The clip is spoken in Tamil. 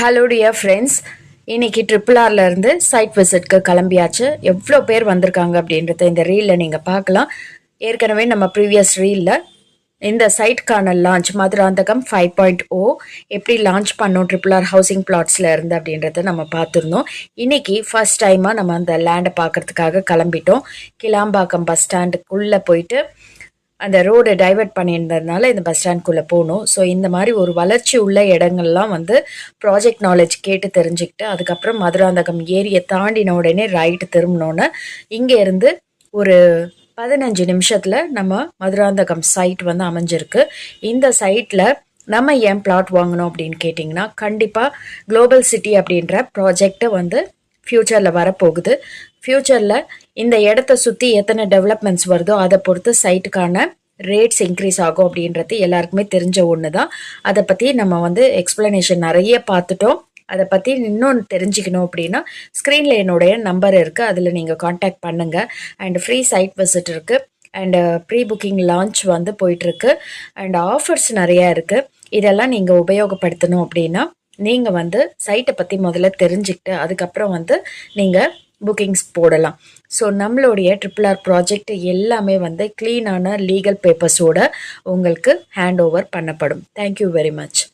ஹலோ டியர் ஃப்ரெண்ட்ஸ் இன்னைக்கு ட்ரிபிள் ஆர்லேருந்து சைட் விசிட்க்கு கிளம்பியாச்சு. எவ்வளோ பேர் வந்திருக்காங்க அப்படின்றத இந்த ரீலில் நீங்கள் பார்க்கலாம். ஏற்கனவே நம்ம ப்ரீவியஸ் ரீலில் இந்த சைட்கான launch Madurantakam five point O எப்படி லான்ச் பண்ணோம் ட்ரிபிள் ஆர் ஹவுசிங் பிளாட்ஸில் இருந்து அப்படின்றத நம்ம பார்த்துருந்தோம். இன்னைக்கு ஃபர்ஸ்ட் டைமாக நம்ம அந்த லேண்டை பார்க்கறதுக்காக கிளம்பிட்டோம். கிளாம்பாக்கம் பஸ் ஸ்டாண்டுக்குள்ளே போயிட்டு அந்த ரோடு டைவர்ட் பண்ணியிருந்ததுனால இந்த பஸ் ஸ்டாண்ட்குள்ளே போகணும் ஸோ இந்த மாதிரி ஒரு வளர்ச்சி உள்ள இடங்கள்லாம் வந்து ப்ராஜெக்ட் நாலேஜ் கேட்டு தெரிஞ்சுக்கிட்டு அதுக்கப்புறம் மதுராந்தகம் ஏரியை தாண்டின உடனே ரைட்டு திரும்பினோன்னே இங்கேருந்து ஒரு பதினஞ்சு நிமிஷத்தில் நம்ம மதுராந்தகம் சைட் வந்து அமைஞ்சிருக்கு. இந்த சைட்டில் நம்ம ஏன் பிளாட் வாங்கணும் அப்படின்னு கேட்டிங்கன்னா கண்டிப்பாக குளோபல் சிட்டி அப்படின்ற ப்ராஜெக்டை வந்து ஃப்யூச்சரில் வரப்போகுது. ஃப்யூச்சரில் இந்த இடத்த சுற்றி எத்தனை டெவலப்மெண்ட்ஸ் வருதோ அதை பொறுத்து சைட்டுக்கான ரேட்ஸ் இன்க்ரீஸ் ஆகும் அப்படின்றது எல்லாருக்குமே தெரிஞ்ச ஒன்று தான் அதை பற்றி நம்ம வந்து எக்ஸ்ப்ளனேஷன் நிறைய பார்த்துட்டோம். அதை பற்றி இன்னும் தெரிஞ்சுக்கணும் அப்படின்னா ஸ்க்ரீனில் என்னுடைய நம்பர் இருக்குது அதில் நீங்கள் காண்டாக்ட் பண்ணுங்கள் அண்ட் ஃப்ரீ சைட் விசிட் இருக்குது அண்டு ப்ரீ புக்கிங் லான்ச் வந்து போயிட்டுருக்கு. அண்ட் ஆஃபர்ஸ் நிறையா இருக்குது இதெல்லாம் நீங்கள் உபயோகப்படுத்தணும் அப்படின்னா நீங்கள் வந்து சைட்டை பற்றி முதல்ல தெரிஞ்சுக்கிட்டு அதுக்கப்புறம் வந்து நீங்கள் புக்கிங்ஸ் போடலாம். ஸோ நம்மளுடைய ட்ரிபிள் ஆர் ப்ராஜெக்ட் எல்லாமே வந்து க்ளீனான லீகல் பேப்பர்ஸோட உங்களுக்கு ஹேண்ட் ஓவர் பண்ணப்படும் தேங்க்யூ வெரி மச்